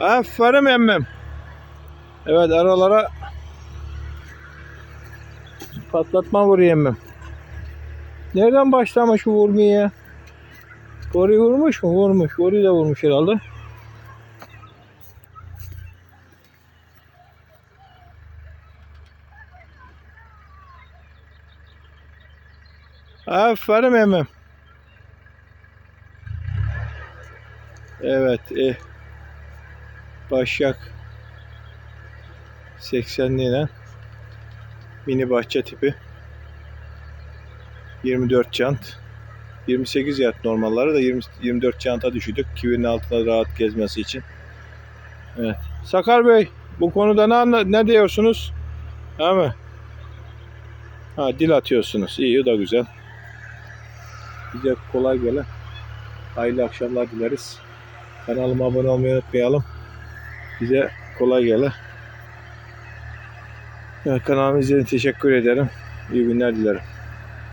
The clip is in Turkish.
Aferin emmim. Evet aralara patlatma vuruyor emmim. Nereden başlamış vurmaya? Boruyu vurmuş mu? Vurmuş. Boruyu da vurmuş herhalde. Aferin emmim. Evet. Eh. Başak 80'li ile mini bahçe tipi 24 jant 28 yard normalları da 20, 24 janta düşürdük kivinin altında rahat gezmesi için evet. Sakar Bey bu konuda ne, anla- ne diyorsunuz? Ha mı? Ha dil atıyorsunuz. İyi o da güzel. Bize kolay gele. Hayırlı akşamlar dileriz. Kanalıma abone olmayı unutmayalım. Bize kolay gele. Evet, kanalımı izlediğiniz teşekkür ederim. İyi günler dilerim.